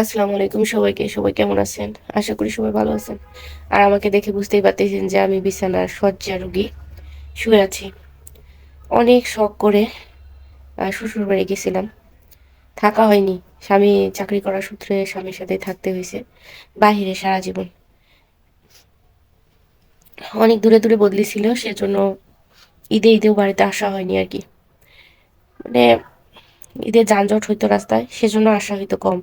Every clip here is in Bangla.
আসসালামু আলাইকুম সবাইকে, সবাই কেমন আছেন? আশা করি সবাই ভালো আছেন। আর আমাকে দেখে বুঝতেই পারতেছেন যে আমি বিছানার শয্যা রোগী, শুয়ে আছি। অনেক শখ করে শ্বশুর বাড়ি গেছিলাম। থাকা হয়নি। স্বামী চাকরি করার সূত্রে স্বামীর সাথে থাকতে হয়েছে। বাহিরে সারা জীবন। অনেক দূরে দূরে বদলি ছিল, সেজন্য ঈদে ঈদেও বাড়িতে আসা হয়নি আর কি। মানে ঈদের যানজট হইতো রাস্তায়, সেজন্য আসা হইতো কম।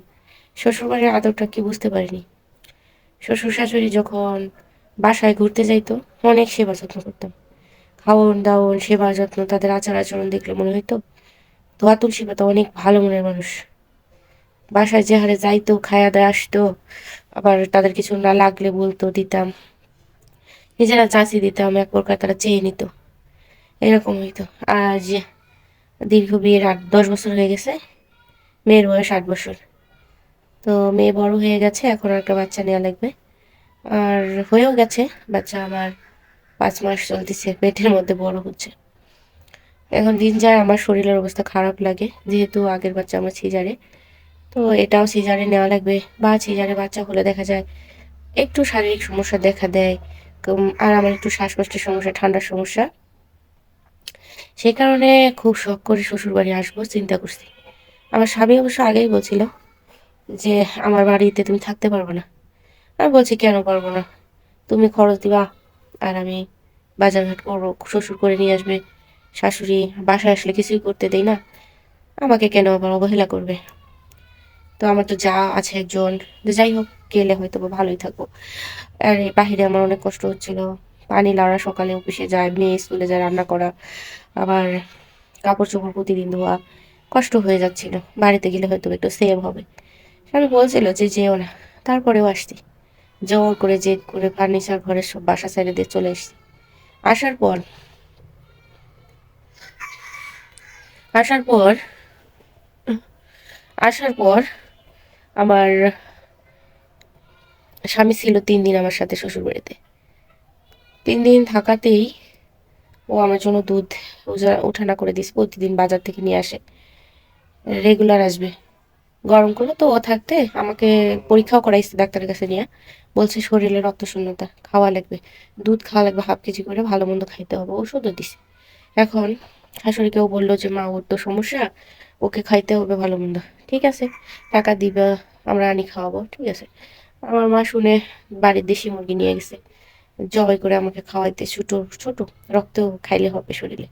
শ্বশুরবাড়ির আদরটা কি বুঝতে পারিনি। শ্বশুর শাশুড়ি যখন বাসায় ঘুরতে যাইতো, অনেক সেবা যত্ন করতাম। খাওয়ন দাওয়ন, সেবা যত্ন, তাদের আচার আচরণ দেখলে মনে হইতো, ধোয়া তুলসী পাতা অনেক ভালো মনের মানুষ। বাসায় যে হারে যাইতো, খায়া দায় আসতো, আবার তাদের কিছু না লাগলে বলতো, দিতাম। নিজেরা চাষি দিতাম, এক প্রকার তারা চেয়ে নিত। এরকম হইতো। আজ দীর্ঘ বিয়ের আট, দশ বছর হয়ে গেছে, মেয়ের বয়স আট বছর। তো মেয়ে বড় হয়ে গেছে, এখন একটা বাচ্চা নেওয়া লাগবে। আর হয়েও গেছে, বাচ্চা আমার পাঁচ মাস চলতেছে, পেটের মধ্যে বড় হচ্ছে। এখন দিন যায়, আমার শরীরের অবস্থা খারাপ লাগে, যেহেতু আগের বাচ্চা আমার সিজারে। তো এটাও সিজারে নেওয়া লাগবে, বা সিজারে বাচ্চা হলে দেখা যায় একটু শারীরিক সমস্যা দেখা দেয় আর আমার একটু শ্বাসকষ্টের সমস্যা, ঠান্ডার সমস্যা। সেই কারণে খুব শখ করে শ্বশুর বাড়ি আসব, চিন্তা করছি। আমার স্বামী অবশ্য আগেই বলছিল যে আমার বাড়িতে তুমি থাকতে পারবে না। আমি বলছি কেন পারব না? তুমি খরচ দিবা আর আমি বাজারঘাট করব, শ্বশুর করে নিয়ে আসবে, শাশুড়ি বাসায় আসলে কিছুই করতে দেই না। আমাকে কেন আবার অবহেলা করবে? তো আমার তো যা আছে একজন যাই হোক, গেলে হয়তো ভালোই থাকব। আর বাহিরে আমার অনেক কষ্ট হচ্ছিল। পানি লাড়া সকালে অফিসে যায়, মেয়ে স্কুলে যায় রান্না করা, আবার কাপড় চোপড় প্রতিদিন ধোয়া, কষ্ট হয়ে যাচ্ছিল। বাড়িতে গেলে হয়তো একটু সেভ হবে। স্বামী বলছিল, যে যেও না, তারপরেও আসছি জোর করে জেদ করে ফার্নিচার ঘরের সব বাসা সাইডে দিয়ে চলে এসছি আসার পর আসার পর আসার পর আমার স্বামী ছিল তিন দিন আমার সাথে শ্বশুর বাড়িতে তিন দিন থাকাতেই ও আমার জন্য দুধ উঠানা করে দিস প্রতিদিন বাজার থেকে নিয়ে আসে। রেগুলার আসবে। গরম করলে, তো ও থাকতে আমাকে পরীক্ষাও করাইছে ডাক্তারের কাছে নিয়ে। বলছে শরীরে রক্ত শূন্যতা, খাওয়া লাগবে, দুধ খাওয়া লাগবে, হাফ কেজি করে ভালো মন্দ খাইতে হবে, ওষুধও দিছে। এখন শাশুড়িকেও বলল যে, মা, ওর তো সমস্যা, ওকে খাইতে হবে ভালো মন্দ। ঠিক আছে, টাকা দিবা, আমরা আনি খাওয়াবো, ঠিক আছে। আমার মা শুনে বাড়ির দেশি মুরগি নিয়ে গেছে। জবাই করে আমাকে খাওয়াইতে, ছোটো, ছোট, রক্ত খাইলে হবে শরীরে।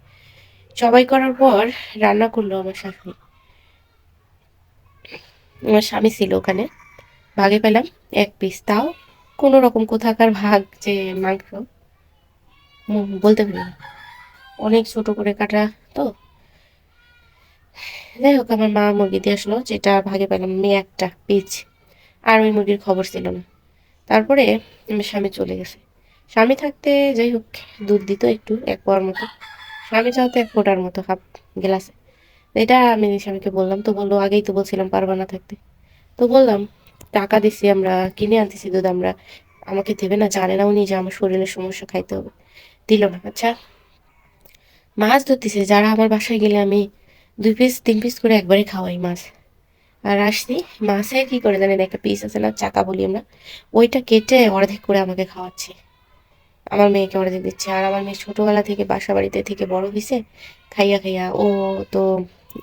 জবাই করার পর রান্না করল আমার শাশুড়ি। আমার স্বামী ছিল ওখানে। ভাগে পেলাম এক পিস। তাও কোনো রকম কোথাকার ভাগ যে মাংস। বলতে পারি অনেক ছোট করে কাটা তো। যাই হোক, আমার মা মুরগি দিয়ে আসলো, যেটা ভাগে পেলাম আমি একটা পিচ আর ওই মুরগির খবর ছিল না। তারপরে আমার স্বামী চলে গেছে। স্বামী থাকতে যাই হোক, দুধ দিত একটু, এক পোয়ার মতো। স্বামী চাওতে এক ফোটার মতো হাফ গ্লাসে। এটা আমি স্বামীকে বললাম, তো বলল, আগেই তো বলছিলাম পারবা না থাকতে। তো বললাম, টাকা দিছি আমরা, কিনে আনতেছি দুধ আমরা। আমাকে দেবে না, জানে না উনি যে আমার শরীরের সমস্যা খাইতে হবে। দিল না আচ্ছা মাছ ধরতেছে, যারা আমার বাসায় গেলে আমি দুই পিস তিন পিস করে একবারে খাওয়াই মাছ। আর আসছি মাছের কি করে জানেন, একটা পিস আছে না, চাকা বলি আমরা, ওইটা কেটে অর্ধেক করে আমাকে খাওয়াচ্ছে। আমার মেয়েকে অর্ধেক দিচ্ছে, আর আমার মেয়ে ছোটোবেলা থেকে বাসা বাড়িতে থেকে বড় হয়েছে খাইয়া খাইয়া ও তো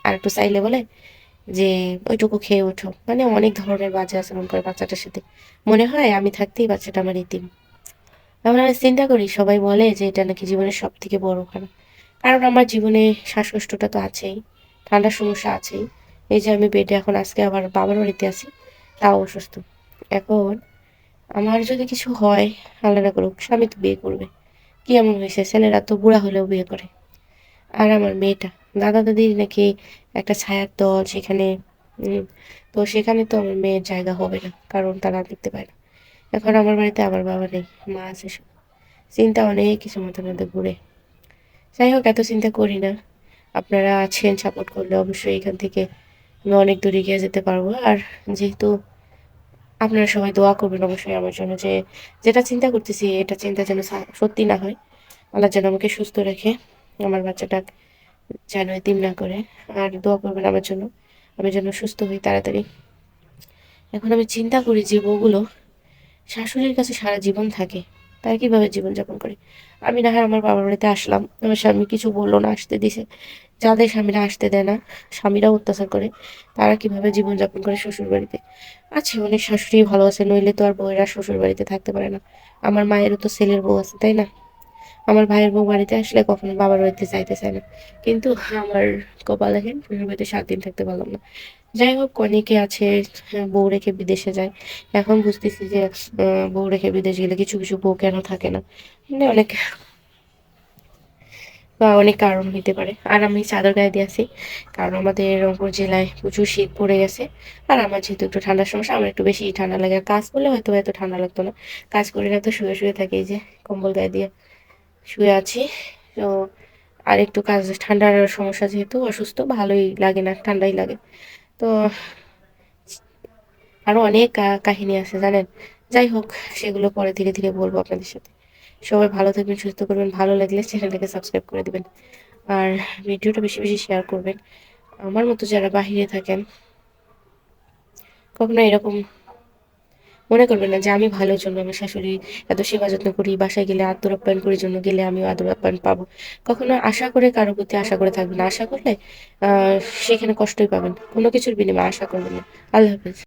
আর একটু চাইলে বলে যে, ওইটুকু খেয়ে ওঠো। মানে অনেক ধরনের বাজে আচরণ করে বাচ্চাটার সাথে। মনে হয় আমি থাকতেই বাচ্চাটা আমার ইতিম আমরা চিন্তা করি, সবাই বলে যে, এটা নাকি জীবনের সব থেকে বড় খারাপ। কারণ আমার জীবনে শ্বাসকষ্টটা তো আছেই, ঠান্ডার সমস্যা আছেই। এই যে আমি বেডে এখন আজকে আবার বাবার বাড়িতে আছি, তাও অসুস্থ। এখন আমার যদি কিছু হয় না করুক, স্বামী তো বিয়ে করবে। কি এমন হয়েছে? ছেলেরা তো বুড়া হলেও বিয়ে করে। আর আমার মেয়েটা দাদা দাদির নাকি একটা ছায়ার দল সেখানে তো সেখানে তো আমার মেয়ের জায়গা হবে না, কারণ তারা দেখতে পায় না। এখন আমার বাড়িতে আমার বাবা নেই, মা আছে চিন্তা অনেক কিছু মাথার মধ্যে ঘুরে। যাই হোক, এত চিন্তা করি না। আপনারা আছেন সাপোর্ট করলে অবশ্যই এখান থেকে আমি অনেক দূরে গিয়ে যেতে পারব। আর যেহেতু আপনারা সবাই দোয়া করবেন অবশ্যই আমার জন্য যে, যেটা চিন্তা করতেছি, এটা চিন্তা যেন সত্যি না হয়, আল্লাহ যেন আমাকে সুস্থ রেখে, আমার বাচ্চাটা যেন এতিম না করে। আর দোয়া করবেন আমার জন্য। আমি যেন সুস্থ হই তাড়াতাড়ি। এখন আমি চিন্তা করি যে বউগুলো শাশুড়ির কাছে সারা জীবন থাকে, তারা কীভাবে জীবনযাপন করে? আমি না হয় আমার বাবার বাড়িতে আসলাম। আমার স্বামী কিছু বলল না, আসতে দিছে। যাদের স্বামীরা আসতে দেয় না, স্বামীরাও অত্যাচার করে, তারা কীভাবে জীবনযাপন করে শ্বশুর বাড়িতে আছে, অনেক শাশুড়ি ভালো আছে, নইলে তো আর বউয়েরা শ্বশুর বাড়িতে থাকতে পারে না। আমার মায়েরও তো ছেলের বউ আছে, তাই না? আমার ভাইয়ের বউ বাড়িতে আসলে কখনো বাবার বাড়িতে যাইতে চায় না। কিন্তু আমার কপাল বাড়িতে সাত দিন থাকতে পারলাম না। যাই হোক অনেকে আছে হ্যাঁ, বউ রেখে বিদেশে যায়। এখন বুঝতেছি যে বউ রেখে বিদেশ গেলে কিছু কিছু বউ কেন থাকে না? মানে অনেক বা অনেক কারণ হইতে পারে। আর আমি চাদর গায়ে দিয়ে আছি কারণ আমাদের রংপুর জেলায় প্রচুর শীত পড়ে গেছে। আর আমার যেহেতু একটু ঠান্ডার সমস্যা আমার একটু বেশি ঠান্ডা লাগে কাজ করলে হয়তো এত ঠান্ডা লাগতো না। কাজ করি না তো শুয়ে শুয়ে থাকি যে কম্বল গায়ে দিয়ে। শুয়ে আছি। তো আর একটু কাজ, ঠান্ডার সমস্যা যেহেতু, অসুস্থ, ভালোই লাগে না, ঠান্ডাই লাগে। তো আরও অনেক কাহিনী আছে, জানেন? যাই হোক, সেগুলো পরে ধীরে ধীরে বলব আপনাদের সাথে। সবাই ভালো থাকবেন, সুস্থ করবেন, ভালো লাগলে চ্যানেলটাকে সাবস্ক্রাইব করে দিবেন। আর ভিডিওটা বেশি বেশি শেয়ার করবেন। আমার মতো যারা বাহিরে থাকেন, কখনো এরকম মনে করবেন না যে আমি ভালোর জন্য আমার শাশুড়ি এত সেবা যত্ন করি, বাসায় গেলে আদর আপ্যায়ন করার জন্য গেলে আমিও আদর আপ্যায়ন পাবো। কখনো আশা করে কারও প্রতি আশা করে থাকবেন আশা করলে সেখানে কষ্টই পাবেন, কোনো কিছুর বিনিময়ে আশা করবেন না। আল্লাহ হাফেজ।